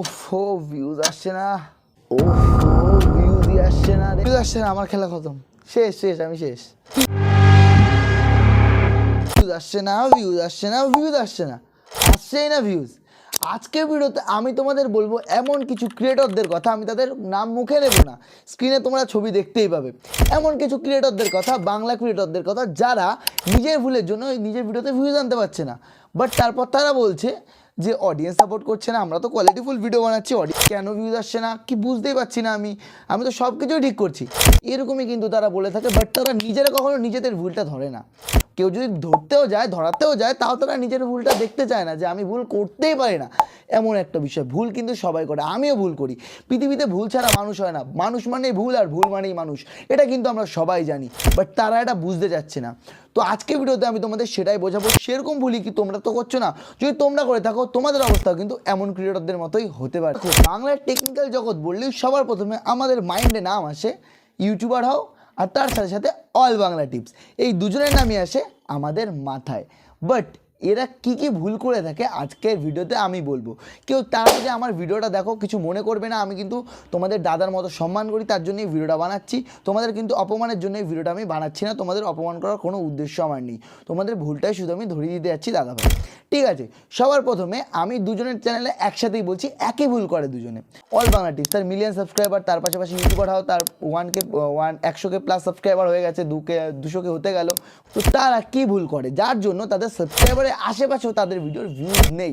ওফো views আসছে না। ওফো ভিউজই আসছে না ভিউজ আসছে না, আমার খেলা খতম। শেষ শেষ, আমি শেষ। ভিউজ আসছে না ভিউজ আসছে না ভিউজ আসছে না। আসছেই না ভিউজ আজকে ভিডিওতে আমি তোমাদের বলব, এমন কিছু ক্রিয়েটরদের কথা আমি তাদের নাম মুখে নেব না। স্ক্রিনে তোমরা ছবি দেখতেই পাবে। এমন কিছু ক্রিয়েটরদের কথা, বাংলা ক্রিয়েটরদের কথা, যারা নিজের ভুলের জন্য নিজের ভিডিওতে ভিউজ আনতে পারছে না। বাট তারপর তারা বলছে যে অডিয়েন্স সাপোর্ট করছে না, আমরা তো কোয়ালিটিফুল ভিডিও বানাচ্ছি অডিয়েন্স কেন ভিউজ আসছে না, কি বুঝতেই পারছি না আমি। আমি তো সব কিছুই ঠিক করছি। এরকমই কিন্তু তারা বলে থাকে বাট তারা নিজেরা কখনো নিজেদের ভুলটা ধরে না। কেউ যদি ধরতেও যায়, ধরাতেও যায়, তাও তারা নিজের ভুলটা দেখতে চায় না যে আমি ভুল করতেই পারি না। এমন একটা বিষয়, ভুল কিন্তু সবাই করে, আমিও ভুল করি। পৃথিবীতে ভুল ছাড়া মানুষ হয় না। মানুষ মানেই ভুল আর ভুল মানেই মানুষ। এটা কিন্তু আমরা সবাই জানি বাট তারা এটা বুঝতে যাচ্ছে না। তো আজকে ভিডিওতে আমি তোমাদের সেটাই বোঝাবো, সেরকম ভুলই কি তোমরা তো করছ না? যদি তোমরা করে থাকো তোমাদের অবস্থা কিন্তু এমন ক্রিয়েটরদের মতোই হতে পারছে বাংলার টেকনিক্যাল জগৎ বললেই সবার প্রথমে আমাদের মাইন্ডে নাম আসে ইউটিউবার হও আর তার সাথে সাথে অল বাংলা টিপস এই দুজনের নামই আসে আমাদের মাথায়। বাট এরা কি কি ভুল করে থাকে আজকের ভিডিওতে আমি বলব। কেউ তার আগে আমার ভিডিওটা দেখো, কিছু মনে করবে না, আমি কিন্তু তোমাদের দাদার মতো সম্মান করি, তার জন্যই ভিডিওটা বানাচ্ছি। তোমাদের কিন্তু অপমানের জন্য এই ভিডিওটা আমি বানাচ্ছি না, তোমাদের অপমান করার কোনো উদ্দেশ্য আমার নেই। তোমাদের ভুলটাই শুধু আমি ধরিয়ে দিতে যাচ্ছি দাদা ভাই। ঠিক আছে, সবার প্রথমে আমি দুজনের চ্যানেলে একসাথেই বলছি একই ভুল করে দুজনে। অল বাংলা টিপস তার মিলিয়ন সাবস্ক্রাইবার তার পাশাপাশি ইউটিউবার হও, তার ওয়ান কে ওয়ান একশো কে প্লাস সাবস্ক্রাইবার হয়ে গেছে, দুকে, দুশো কে হতে গেল। তো তারা কী ভুল করে? যার জন্য তাদের সাবস্ক্রাইবারের আশেপাশেও তাদের ভিডিওর ভিউজ নেই।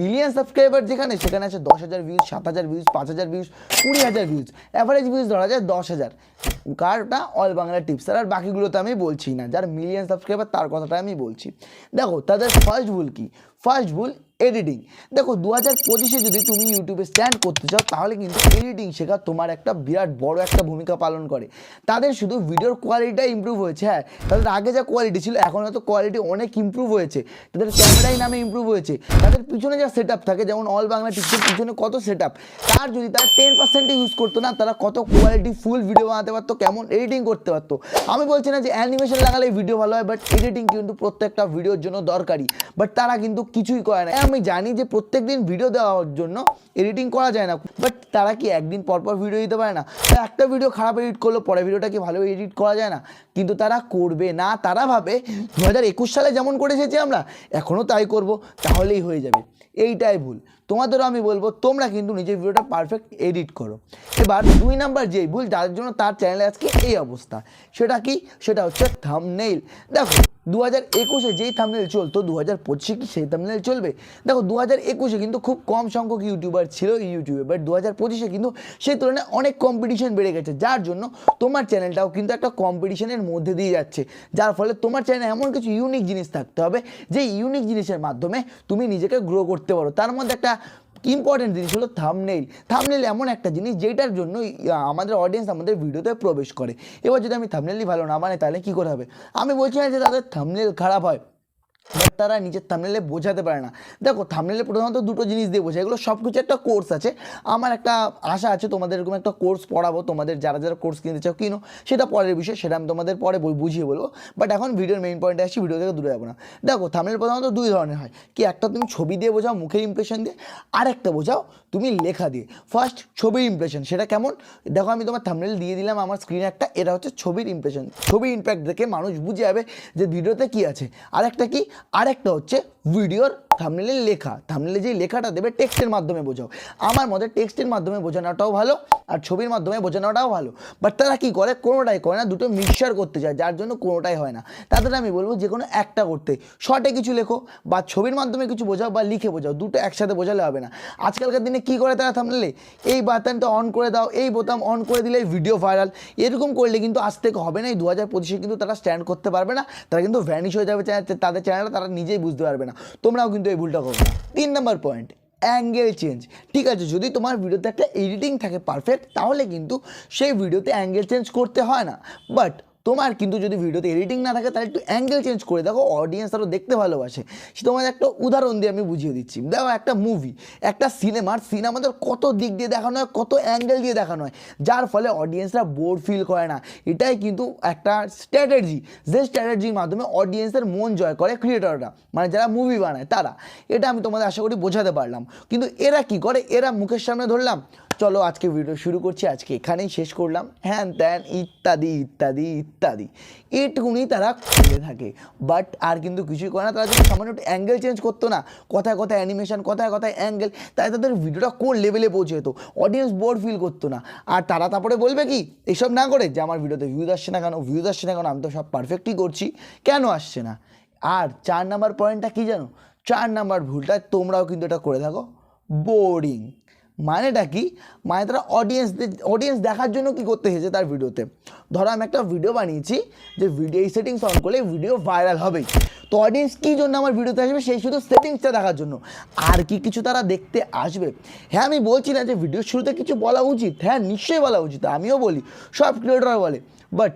মিলিয়ন সাবস্ক্রাইবার যেখানে, সেখানে আছে দশ হাজার ভিউজ সাত হাজার ভিউজ পাঁচ হাজার ভিউজ কুড়ি হাজার ভিউজ অ্যাভারেজ ভিউজ ধরা যায় দশ হাজার। কারটা অল বাংলা টিপস আর বাকিগুলো তো আমি বলছি না। যার মিলিয়ন সাবস্ক্রাইবার তার কথাটা আমি বলছি। দেখো, তাদের ফার্স্ট ভুল কি? ফার্স্ট ভুল এডিটিং দেখো দু হাজার পঁচিশে যদি তুমি ইউটিউবে স্ট্যান্ড করতে চাও, তাহলে কিন্তু এডিটিং শেখা তোমার একটা বিরাট বড় একটা ভূমিকা পালন করে। তাদের শুধু ভিডিওর কোয়ালিটিটা ইমপ্রুভ হয়েছে হ্যাঁ? তাদের আগে যা কোয়ালিটি ছিল, এখন হয়তো কোয়ালিটি অনেক ইমপ্রুভ হয়েছে। তাদের ক্যামেরাই নামে ইমপ্রুভ হয়েছে। তাদের পিছনে যা সেট থাকে, যেমন অল বাংলা টিপসের পিছনে কত সেট তার যদি তারা টেন পার্সেন্টে ইউজ করতো না, তারা কত কোয়ালিটি ফুল ভিডিও বানাতে পারতো কেমন এডিটিং করতে পারতো। আমি বলছি না যে অ্যানিমেশন লাগালে ভিডিও ভালো হয় বাট এডিটিং কিন্তু প্রত্যেকটা ভিডিওর জন্য দরকারি। বাট তারা কিন্তু কিছুই করে না। আমি জানি যে প্রত্যেক দিন ভিডিও দেওয়ার জন্য এডিটিং করা যায় না। বাট তারা কি একদিন পর পর ভিডিও দিতে পারে না? একটা ভিডিও খারাপ এডিট করল পরে ভিডিওটা কি ভালো এডিট করা যায় না? কিন্তু তারা করবে না। তারা ভাবে দু সালে যেমন করে এসেছি আমরা এখনও তাই করব, তাহলেই হয়ে যাবে। এইটাই ভুল। তোমাদেরও আমি বলব, তোমরা কিন্তু নিজের ভিডিওটা পারফেক্ট এডিট করো। এবার দুই নাম্বার যেই ভুল যার জন্য তার চ্যানেলে আজকে এই অবস্থা, সেটা কি? সেটা হচ্ছে থামনেইল দেখো দু হাজার একুশে যেই থামনেল চলতো দু হাজার পঁচিশে কি সেই থামনেল চলবে? দেখো দু হাজার একুশে কিন্তু খুব কম সংখ্যক ইউটিউবার ছিল ইউটিউবে বাট দু হাজার পঁচিশে কিন্তু সেই তুলনায় অনেক কম্পিটিশন বেড়ে গেছে। যার জন্য তোমার চ্যানেলটাও কিন্তু একটা কম্পিটিশনের মধ্যে দিয়ে যাচ্ছে। যার ফলে তোমার চ্যানেলে এমন কিছু ইউনিক জিনিস থাকতে হবে, যে ইউনিক জিনিসের মাধ্যমে তুমি নিজেকে গ্রো করতে পারো। তার মধ্যে একটা ইম্পর্টেন্ট জিনিস হলো থামনেইল থামনেইল এমন একটা জিনিস যেটার জন্য আমাদের অডিয়েন্স আমাদের ভিডিওতে প্রবেশ করে। এবার যদি আমি থামনেলই ভালো না মানে তাহলে কী করে হবে? আমি বলছি না যে তাদের থামনেল খারাপ হয়। বাট তারা নিজের থামনেলে বোঝাতে পারে না। দেখো থামনেলে প্রধানত দুটো জিনিস দিয়ে বোঝায়। এগুলো সব কিছু একটা কোর্স আছে। আমার একটা আশা আছে, তোমাদের এরকম একটা কোর্স পড়াবো। তোমাদের যারা যারা কোর্স কিনতে চাও, কিনো। সেটা পরের বিষয়, সেটা আমি তোমাদের পরে বুঝিয়ে বলব। বাট এখন ভিডিওর মেইন পয়েন্টে আসছি ভিডিও থেকে দূরে যাব না। দেখো থামনেল প্রধানত দুই ধরনের হয়। কি একটা তুমি ছবি দিয়ে বোঝাও, মুখের ইমপ্রেশন দিয়ে আর একটা বোঝাও তুমি লেখা দিয়ে। ফার্স্ট ছবির ইমপ্রেশন সেটা কেমন? দেখো, আমি তোমার থামনেল দিয়ে দিলাম, আমার স্ক্রিনে একটা, এটা হচ্ছে ছবির ইমপ্রেশন ছবির ইম্প্যাক্ট দেখে মানুষ বুঝে যাবে যে ভিডিওতে কি আছে। আরেকটা কি? আরেকটা হচ্ছে ভিডিওর থামনেলে লেখা। থামনেলে যে লেখাটা দেবে টেক্সটের মাধ্যমে বোঝাও। আমার মতে টেক্সটের মাধ্যমে বোঝানোটাও ভালো, আর ছবির মাধ্যমে বোঝানোটাও ভালো। বাট তারা কী করে? কোনোটাই করে না, দুটো মিক্সচার করতে চায়, যার জন্য কোনোটাই হয় না। তাদের আমি বলব যে কোনো একটা করতে। শর্টে কিছু লেখো, বা ছবির মাধ্যমে কিছু বোঝাও, বা লিখে বোঝাও, দুটো একসাথে বোঝালে হবে না। আজকালকার দিনে কি করে তারা থামলে এই বাটনটা অন করে দাও, এই বোতাম অন করে দিলে ভিডিও ভাইরাল এরকম করলে কিন্তু আজ থেকে হবে না, এই দু হাজার পঁচিশে কিন্তু তারা স্ট্যান্ড করতে পারবে না। তারা কিন্তু ভ্যানিশ হয়ে যাবে তাদের চ্যানেলটা তারা নিজেই বুঝতে পারবে না। তোমরাও কিন্তু এই ভুলটা করো তিন নম্বর পয়েন্ট অ্যাঙ্গেল চেঞ্জ ঠিক আছে, যদি তোমার ভিডিওতে একটা এডিটিং থাকে পারফেক্ট তাহলে কিন্তু সেই ভিডিওতে অ্যাঙ্গেল চেঞ্জ করতে হয় না। বাট তোমার কিন্তু যদি ভিডিওতে এডিটিং না থাকে, তাহলে একটু অ্যাঙ্গেল চেঞ্জ করে দেখো অডিয়েন্স আরও দেখতে ভালোবাসে। সে তোমার একটা উদাহরণ দিয়ে আমি বুঝিয়ে দিচ্ছি। দেখো, একটা মুভি একটা সিনেমার সিনেমাদের কত দিক দিয়ে দেখানো হয়, কত অ্যাঙ্গেল দিয়ে দেখানো হয়। যার ফলে অডিয়েন্সরা বোর ফিল করে না। এটাই কিন্তু একটা স্ট্র্যাটেজি যে স্ট্র্যাটেজির মাধ্যমে অডিয়েন্সের মন জয় করে ক্রিয়েটররা মানে যারা মুভি বানায়, তারা। এটা আমি তোমাদের আশা করি বোঝাতে পারলাম। কিন্তু এরা কি করে? এরা মুখের সামনে ধরলাম, চলো আজকে ভিডিও শুরু করছি, আজকে এখানেই শেষ করলাম। হ্যান ত্যান ইত্যাদি ইত্যাদি ইত্যাদি এইটুকুনি তারা করে থাকে। বাট আর কিন্তু কিছুই করে না। তারা যদি সামান্য একটু অ্যাঙ্গেল চেঞ্জ করতো না, কথায় কথায় অ্যানিমেশন কথায় কথায় অ্যাঙ্গেল তাই তাদের ভিডিওটা কোন লেভেলে পৌঁছে যেত? অডিয়েন্স বোর্ড ফিল করতো না। আর তারা তারপরে বলবে কি, এসব না করে যে আমার ভিডিওতে ভিউজ আসছে না কেন ভিউজ আসছে না কেন, আমি তো সব পারফেক্টই করছি, কেন আসছে না? আর চার নাম্বার পয়েন্টটা কী জানো? চার নাম্বার ভুলটা তোমরাও কিন্তু এটা করে থাকো। বোরিং মানেটা কি? মানে তারা অডিয়েন্স অডিয়েন্স দেখার জন্য কি করতে এসেছে তার ভিডিওতে? ধরো আমি একটা ভিডিও বানিয়েছি, যে ভিডিও এই সেটিংস অন করলে ভিডিও ভাইরাল হবেই। তো অডিয়েন্স কী জন্য আমার ভিডিওতে আসবে? সেই শুধু সেটিংসটা দেখার জন্য। আর কি কিছু তারা দেখতে আসবে? হ্যাঁ আমি বলছি না যে ভিডিওর শুরুতে কিছু বলা উচিত। হ্যাঁ নিশ্চয়ই বলা উচিত। আমিও বলি, সব ক্রিয়েটর বলে। বাট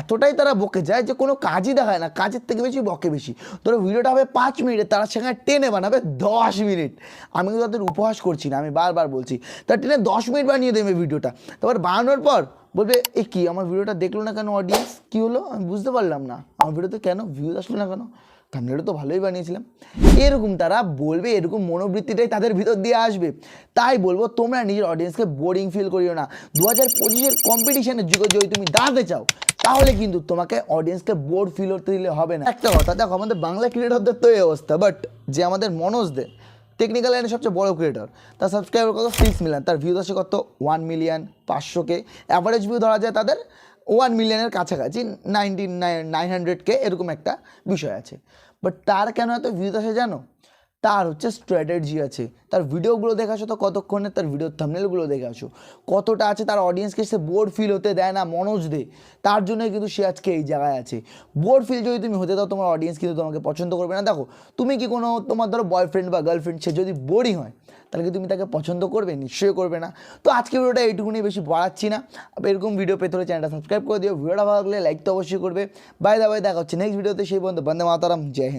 এতটাই তারা বকে যায় যে কোনো কাজই দেখায় না, কাজের থেকে বেশি বকে বেশি। ধরো ভিডিওটা হবে পাঁচ মিনিটে, তারা সেখানে টেনে বানাবে দশ মিনিট। আমি কিন্তু তাদের উপহাস করছি না, আমি বারবার বলছি তারা টেনে দশ মিনিট বানিয়ে দেবে ভিডিওটা। তারপর বানানোর পর বলবে, এ কি, আমার ভিডিওটা দেখল না কেন অডিয়েন্স কী হলো? আমি বুঝতে পারলাম না। আমার ভিডিওতে কেন ভিউজ আসলো না কেন? থামনেলটা তো ভালোই বানিয়েছিলাম। এরকম তারা বলবে, এরকম মনোবৃত্তিটাই তাদের ভিতর দিয়ে আসবে। তাই বলব, তোমরা নিজের অডিয়েন্সকে বোরিং ফিল করিও না। দু হাজার পঁচিশের কম্পিটিশনের যুগে যদি তুমি দাঁড়াতে চাও তাহলে কিন্তু তোমাকে অডিয়েন্সকে বোর ফিল করতে দিলে হবে না। একটা কথা, দেখো, আমাদের বাংলা ক্রিয়েটরদের তো এই অবস্থা বাট যে আমাদের মনোজ দে টেকনিক্যাল লাইনে সবচেয়ে বড় ক্রিয়েটর তার সাবস্ক্রাইবার কত? সিক্স মিলিয়ন তার ভিউজ আছে কত? ওয়ান মিলিয়ন পাঁচশোকে অ্যাভারেজ ভিউ ধরা যায় তাদের ওয়ান মিলিয়নের কাছাকাছি নাইনটিন নাইন নাইন হান্ড্রেড কে, এরকম একটা বিষয় আছে। বাট তার কেন এত ভিউজ আসে জানো? তার হচ্ছে স্ট্র্যাটেজি আছে। তার ভিডিওগুলো দেখে আসো তো কতক্ষণে? তার ভিডিও থামনেলগুলো দেখে আসো কতটা আছে তার অডিয়েন্সকে সে বোর ফিল হতে দেয় না, মনোজ দে? তার জন্যই কিন্তু সে আজকে এই জায়গায় আছে। বোর ফিল যদি তুমি হতে দাও, তোমার অডিয়েন্স কিন্তু তোমাকে পছন্দ করবে না। দেখো, তুমি কি কোনো তোমার ধরো বয়ফ্রেন্ড বা গার্লফ্রেন্ড সে যদি বোরিং হয়, তাহলে কি তুমি তাকে পছন্দ করবে? নিশ্চয়ই করবে না। তো আজকে ভিডিওটা এইটুকুনি, বেশি বাড়াচ্ছি না। এরকম ভিডিও পেতে হলে চ্যানেলটা সাবস্ক্রাইব করে দিও। ভিডিওটা ভালো লাগলে লাইক তো অবশ্যই করবে। বাই দা বাই দেখা হচ্ছে নেক্সট ভিডিওতে সেই বন্ধু বন্দে মাতারাম, জয় হিন্দ।